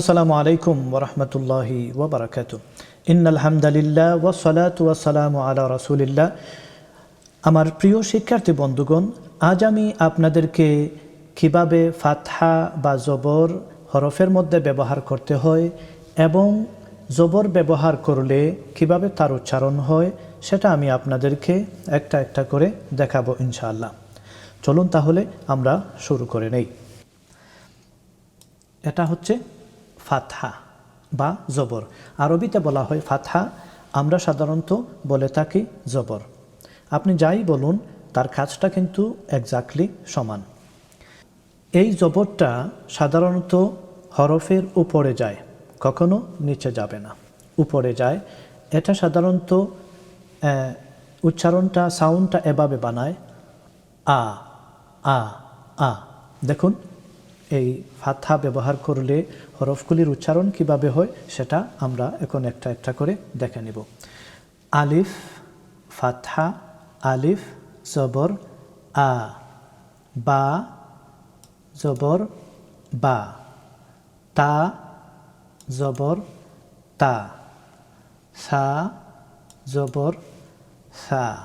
আসসালামু আলাইকুম ওরহমতুল্লাহি ওবরাকাত ইন্নালহামদুলিল্লাহ ওসলাত ওয়াসালাম আলা রসুলিল্লাহ। আমার প্রিয় শিক্ষার্থী বন্ধুগণ, আজ আমি আপনাদেরকে কীভাবে ফাতহা বা জবর হরফের মধ্যে ব্যবহার করতে হয় এবং জবর ব্যবহার করলে কীভাবে তার উচ্চারণ হয়, সেটা আমি আপনাদেরকে একটা একটা করে দেখাবো ইনশাআল্লাহ। চলুন তাহলে আমরা শুরু করে নেই। এটা হচ্ছে ফাতহা বা জবর। আরবিতে বলা হয় ফাতহা, আমরা সাধারণত বলে থাকি জবর। আপনি যাই বলুন, তার কাজটা কিন্তু একজাক্টলি সমান। এই জবরটা সাধারণত হরফের উপরে যায়, কখনো নিচে যাবে না। উপরে যায়, এটা সাধারণত উচ্চারণটা সাউন্ডটা এভাবে বানায়, আ আ আ। দেখুন এই ফাথা ব্যবহার করলে হরফগুলির উচ্চারণ কীভাবে হয় সেটা আমরা এখন একটা একটা করে দেখে নিব। আলিফ, ফাথা, আলিফ, জবর, আ। বা, জবর, বা। তা, জবর, তা। সা, জবর, সা।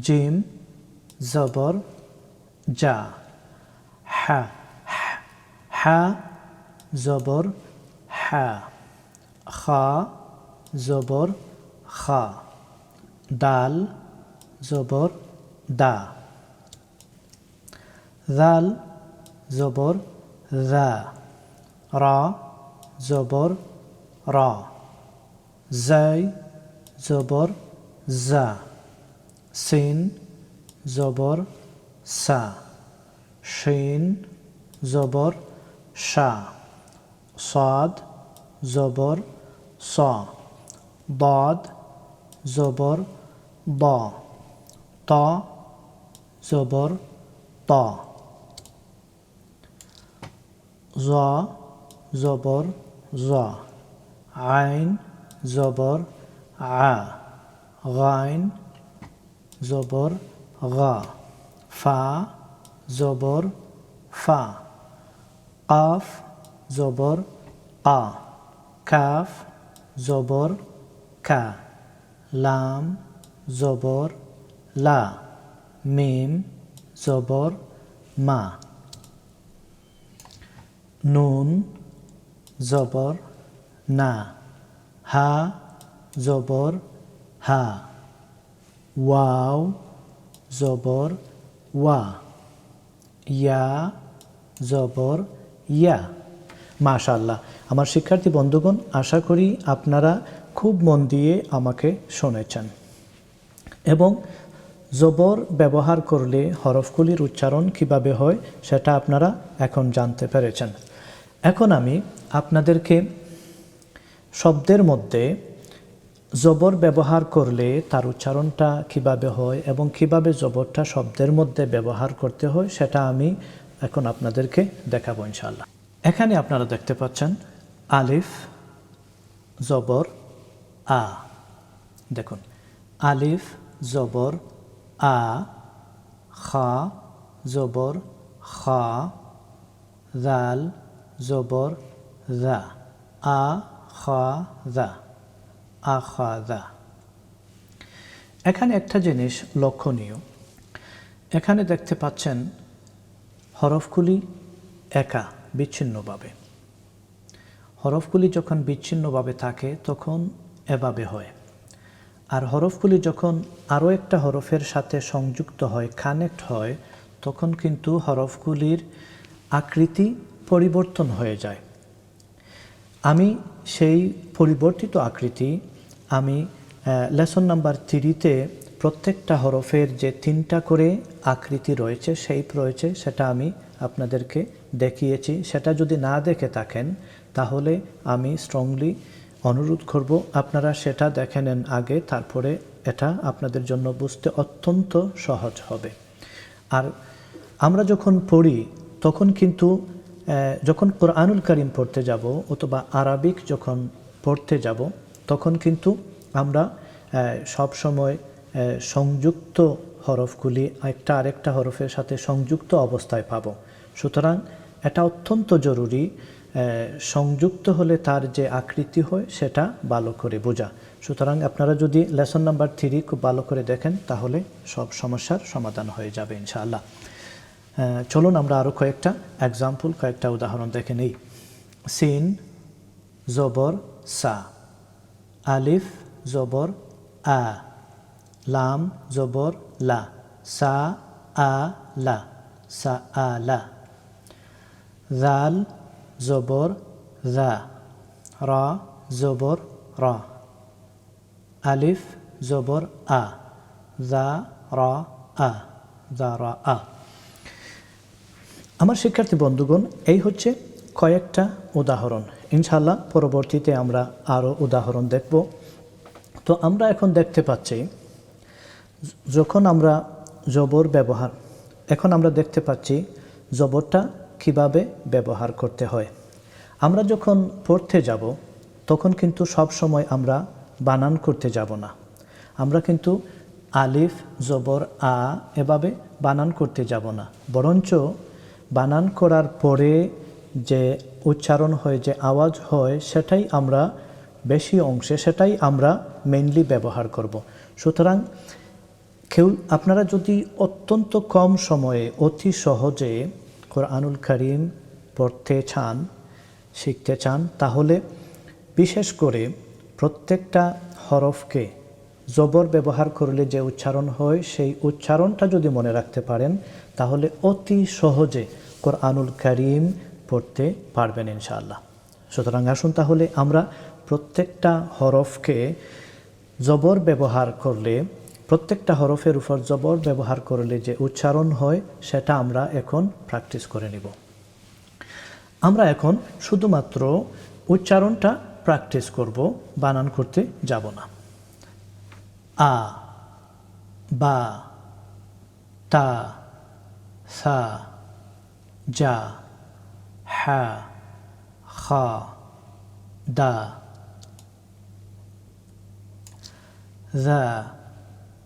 জিম জবর যা হা। হা জবর হা খা জবর খা দাল জবর দা জাল জবর জা রা জবর রা জাই জবর জা সিন জবর সা শিন জবর শা সাদ, জবর, স দাদ জবর দ ত, জবর, ত। জ, জবর, জ। আইন, জবর, আ। গাইন, জবর, গা। ফা, জবর, ফা। Af zobor a. Kaf zobor ka. Lam zobor la. Mim zobor ma. Nun zobor na. Ha zobor ha. Wow zobor wa. Ya zobor ইয়া মাশাল্লাহ আমার শিক্ষার্থী বন্ধুগণ, আশা করি আপনারা খুব মন দিয়ে আমাকে শুনেছেন। এবং জবর ব্যবহার করলে হরফগুলির উচ্চারণ কীভাবে হয়, সেটা আপনারা এখন জানতে পেরেছেন। এখন আমি আপনাদেরকে শব্দের মধ্যে জবর ব্যবহার করলে তার উচ্চারণটা কীভাবে হয় এবং কীভাবে জবরটা শব্দের মধ্যে ব্যবহার করতে হয়, সেটা আমি এখন আপনাদেরকে দেখাবো ইনশাল্লাহ এখানে আপনারা দেখতে পাচ্ছেন আলিফ, জবর, আ। দেখুন, আলিফ, জবর, আ, খা, জবর, খা জাল জবর রা আ, খা জা আখাদা এখানে একটা জিনিস লক্ষণীয়। এখানে দেখতে পাচ্ছেন হরফগুলি একা, বিচ্ছিন্নভাবে। হরফগুলি যখন বিচ্ছিন্নভাবে থাকে, তখন এভাবে হয়। আর হরফগুলি যখন আরও একটা হরফের সাথে সংযুক্ত হয় কানেক্ট হয়, তখন কিন্তু হরফগুলির আকৃতি পরিবর্তন হয়ে যায়। আমি সেই পরিবর্তিত আকৃতি, আমি লেসন নাম্বার থ্রিতে প্রত্যেকটা হরফের যে তিনটা করে আকৃতি রয়েছে, সেই রয়েছে, সেটা আমি আপনাদেরকে দেখিয়েছি। সেটা যদি না দেখে থাকেন, তাহলে আমি স্ট্রংলি অনুরোধ করব, আপনারা সেটা দেখে নেন আগে, তারপরে এটা আপনাদের জন্য বুঝতে অত্যন্ত সহজ হবে। আর আমরা যখন পড়ি, তখন কিন্তু যখন কোরআনুল করিম পড়তে যাব অথবা আরবিক যখন পড়তে যাব, তখন কিন্তু আমরা সব সময় সংযুক্ত হরফগুলি একটা আরেকটা হরফের সাথে সংযুক্ত অবস্থায় পাব। সুতরাং এটা অত্যন্ত জরুরি সংযুক্ত হলে তার যে আকৃতি হয় সেটা ভালো করে বোঝা। সুতরাং আপনারা যদি লেসন নাম্বার থ্রি খুব ভালো করে দেখেন, তাহলে সব সমস্যার সমাধান হয়ে যাবে ইনশাআল্লাহ। চলুন আমরা আরও কয়েকটা এক্সাম্পল কয়েকটা উদাহরণ দেখে নেই। সিন, জবর, সা। আলিফ, জবর, আ। লাম, জবর, লা। সা, আ, লা। সা, আ, লা। জাল জবর জা র, জবর, র। আলিফ, জবর, আ। জা র, আ। জা র, আ। আমার শিক্ষার্থী বন্ধুগণ, এই হচ্ছে কয়েকটা উদাহরণ। ইনশাল্লাহ পরবর্তীতে আমরা আরও উদাহরণ দেখব। তো আমরা এখন দেখতে পাচ্ছি যখন আমরা জবর ব্যবহার, এখন আমরা দেখতে পাচ্ছি জবরটা কীভাবে ব্যবহার করতে হয়। আমরা যখন পড়তে যাব, তখন কিন্তু সব সময় আমরা বানান করতে যাব না। আমরা কিন্তু আলিফ, জবর, আ এভাবে বানান করতে যাব না। বরঞ্চ বানান করার পরে যে উচ্চারণ হয়, যে আওয়াজ হয়, সেটাই আমরা বেশি অংশে, সেটাই আমরা মেইনলি ব্যবহার করব। সুতরাং কেউ, আপনারা যদি অত্যন্ত কম সময়ে, অতি সহজে কোরআনুল করিম পড়তে চান, শিখতে চান, তাহলে বিশেষ করে প্রত্যেকটা হরফকে জবর ব্যবহার করলে যে উচ্চারণ হয়, সেই উচ্চারণটা যদি মনে রাখতে পারেন, তাহলে অতি সহজে কোরআনুল করিম পড়তে পারবেন ইনশাআল্লাহ। সুতরাং আসুন তাহলে আমরা প্রত্যেকটা হরফকে জবর ব্যবহার করলে প্রত্যেকটা হরফের উপর জবর ব্যবহার করলে যে উচ্চারণ হয়, সেটা আমরা এখন প্র্যাকটিস করে নিব। আমরা এখন শুধুমাত্র উচ্চারণটা প্র্যাকটিস করব, বানান করতে যাব না। আ, বা, তা, সা যা হা, খা, দা ذا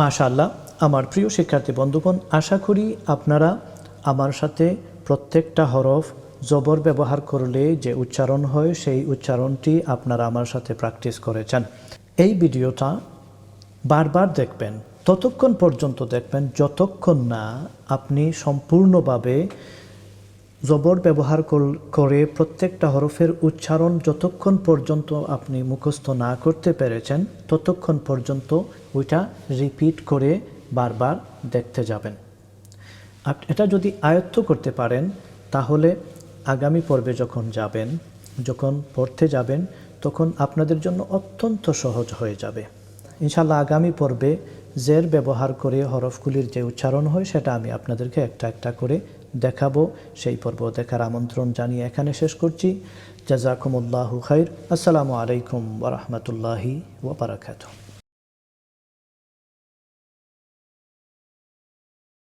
মাশাল্লাহ আমার প্রিয় শিক্ষার্থী বন্ধুগণ, আশা করি আপনারা আমার সাথে প্রত্যেকটা হরফ জবর ব্যবহার করলে যে উচ্চারণ হয়, সেই উচ্চারণটি আপনারা আমার সাথে প্র্যাকটিস করেছেন। এই ভিডিওটা বারবার দেখবেন, ততক্ষণ পর্যন্ত দেখবেন, যতক্ষণ না আপনি সম্পূর্ণভাবে জবর ব্যবহার করে প্রত্যেকটা হরফের উচ্চারণ যতক্ষণ পর্যন্ত আপনি মুখস্থ না করতে পেরেছেন, ততক্ষণ পর্যন্ত ওইটা রিপিট করে বারবার দেখতে যাবেন। এটা যদি আয়ত্ত করতে পারেন, তাহলে আগামী পর্বে যখন যাবেন, যখন পড়তে যাবেন, তখন আপনাদের জন্য অত্যন্ত সহজ হয়ে যাবে। ইনশাল্লাহ আগামী পর্বে জের ব্যবহার করে হরফগুলির যে উচ্চারণ হয়, সেটা আমি আপনাদেরকে একটা একটা করে দেখাবো, সেই পর্ব দেখার আমন্ত্রণ জানিয়ে এখানে শেষ করছি। জাজাকুমুল্লাহু খাইর। আসসালামু আলাইকুম ওরহমতুল্লাহি ওবরাকাতুহ